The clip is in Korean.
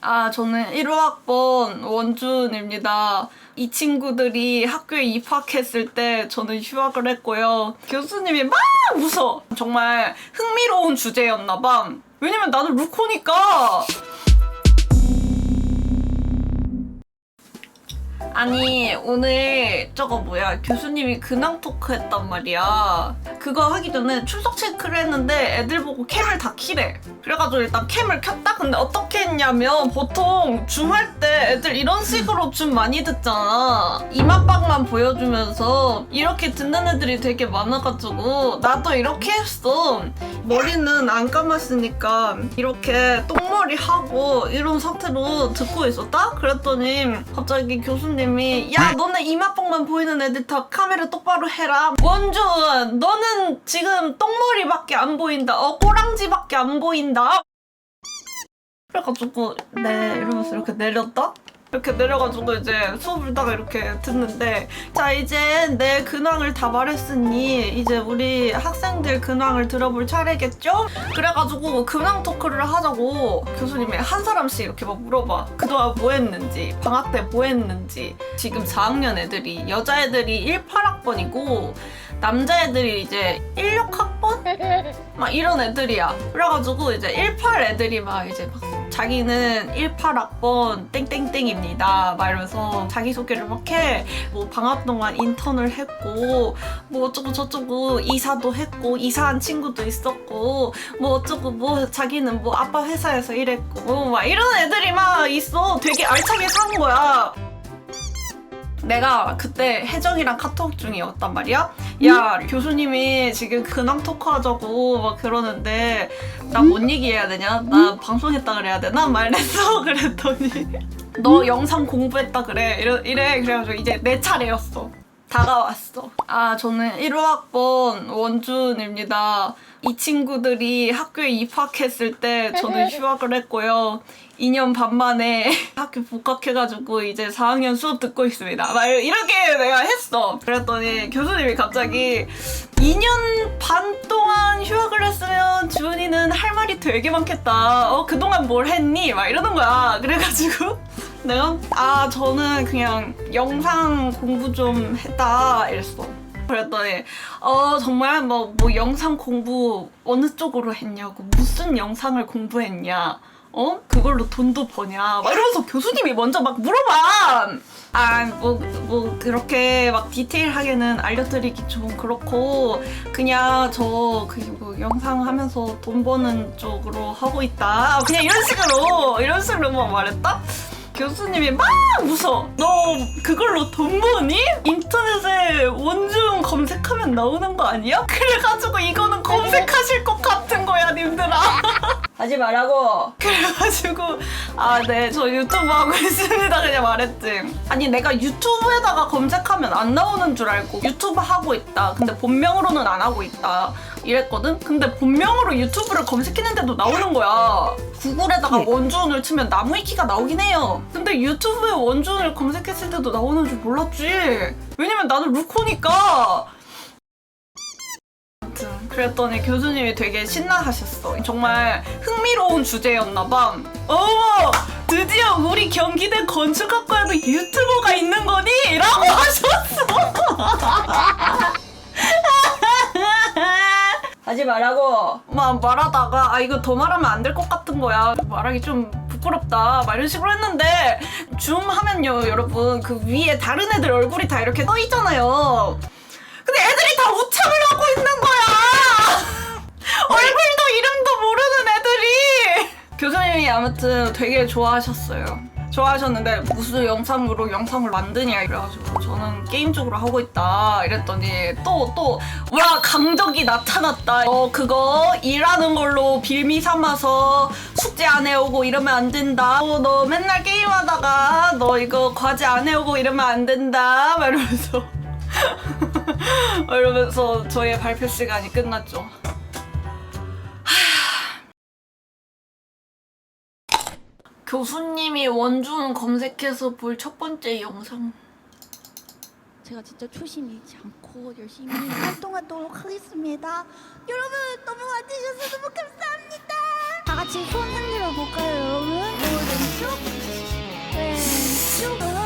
아, 저는 1호학번 원준입니다. 이 친구들이 학교에 입학했을 때 저는 휴학을 했고요. 교수님이 막 웃어. 정말 흥미로운 주제였나봐. 왜냐면 나는 루코니까. 아니 오늘 저거 뭐야? 교수님이 근황 토크 했단 말이야. 그거 하기 전에 출석 체크를 했는데 애들 보고 캠을 다 키래 그래가지고 일단 캠을 켰다? 근데 어떻게 했냐면 보통 줌 할 때 애들 이런 식으로 줌 많이 듣잖아. 이맛방만 보여주면서 이렇게 듣는 애들이 되게 많아가지고 나도 이렇게 했어. 머리는 안 감았으니까 이렇게 똥머리 하고 이런 상태로 듣고 있었다? 그랬더니 갑자기 교수님 이 야 너네 이마뽕만 보이는 애들 다 카메라 똑바로 해라. 원준 너는 지금 똥머리밖에 안 보인다. 어 꼬랑지밖에 안 보인다. 그래가지고 네 이러면서 이렇게 내렸다? 이렇게 내려가지고 이제 수업을 다가 이렇게 듣는데 자 이제 내 근황을 다 말했으니 이제 우리 학생들 근황을 들어볼 차례겠죠? 그래가지고 근황 토크를 하자고 교수님이 한 사람씩 이렇게 막 물어봐 그동안 뭐 했는지 방학 때 뭐 했는지 지금 4학년 애들이 여자애들이 18학번이고 남자애들이 이제 16학번? 막 이런 애들이야 그래가지고 이제 18 애들이 막 이제 막 자기는 18학번 땡땡땡입니다. 막 이러면서 자기소개를 막 해. 뭐 방학 동안 인턴을 했고, 뭐 어쩌고 저쩌고 이사도 했고, 이사한 친구도 있었고, 뭐 어쩌고 뭐 자기는 뭐 아빠 회사에서 일했고, 막 이런 애들이 막 있어. 되게 알차게 사는 거야. 내가 그때 혜정이랑 카톡 중이었단 말이야. 야 교수님이 지금 근황 토크 하자고 막 그러는데 나뭔 얘기해야 되냐? 나 방송했다 그래야 되나? 말했어. 그랬더니 너 영상 공부했다 그래. 이래, 이래. 그래가지고 이제 내 차례였어. 다가왔어. 아 저는 1호학번 원준입니다. 이 친구들이 학교에 입학했을 때 저는 휴학을 했고요. 2년 반 만에 학교 복학해가지고 이제 4학년 수업 듣고 있습니다. 막 이렇게 내가 했어. 그랬더니 교수님이 갑자기 2년 반 동안 휴학을 했으면 주은이는 할 말이 되게 많겠다. 어, 그동안 뭘 했니? 막 이러는 거야. 그래가지고 내가 아, 저는 그냥 영상 공부 좀 했다. 이랬어. 그랬더니 어 정말 뭐, 뭐 영상 공부 어느 쪽으로 했냐고. 무슨 영상을 공부했냐. 어? 그걸로 돈도 버냐. 막 이러면서 교수님이 먼저 막 물어봐. 아뭐뭐 그렇게 막 디테일하게는 알려드리기 좀 그렇고 그냥 저 그리고 영상 하면서 돈 버는 쪽으로 하고 있다. 그냥 이런 식으로 이런 식으로 막 말했다 교수님이 막 웃어. 너 그걸로 돈 버니? 인터넷에 원중 검색하면 나오는 거 아니야? 그래가지고 이거는 검색하실 님들아. 하지 말라고. 그래가지고 아, 네, 저 유튜브 하고 있습니다. 그냥 말했지. 아니, 내가 유튜브에다가 검색하면 안 나오는 줄 알고 유튜브 하고 있다. 근데 본명으로는 안 하고 있다. 이랬거든? 근데 본명으로 유튜브를 검색했는데도 나오는 거야. 구글에다가 원준을 치면 나무위키가 나오긴 해요. 근데 유튜브에 원준을 검색했을 때도 나오는 줄 몰랐지. 왜냐면 나는 루코니까. 그랬더니 교수님이 되게 신나하셨어. 정말 흥미로운 주제였나봐. 어머! 드디어 우리 경기대 건축학과에도 유튜버가 있는 거니? 라고 하셨어. 하지 말라고. 막 말하다가 아 이거 더 말하면 안 될 것 같은 거야. 말하기 좀 부끄럽다. 막 이런 식으로 했는데 줌 하면요 여러분 그 위에 다른 애들 얼굴이 다 이렇게 떠 있잖아요. 근데 애들이 다 우창을 하고 있는 거야. 얼굴도 이름도 모르는 애들이. 교수님이 아무튼 되게 좋아하셨어요. 좋아하셨는데 무슨 영상으로 영상을 만드냐 이래가지고 저는 게임 쪽으로 하고 있다 이랬더니 또또와 강적이 나타났다. 어 그거 일하는 걸로 빌미 삼아서 숙제 안 해오고 이러면 안 된다. 어, 너 맨날 게임하다가 너 이거 과제 안 해오고 이러면 안 된다. 막 이러면서. 이러면서 저의 발표 시간이 끝났죠 교수님이 원준 검색해서 볼 첫 번째 영상. 제가 진짜 초심이지 않고 열심히 활동하도록 하겠습니다. 여러분 너무 와주셔서 너무 감사합니다. 다 같이 손 흔들어 볼까요, 여러분? 네, 쭉. 네, 쭉.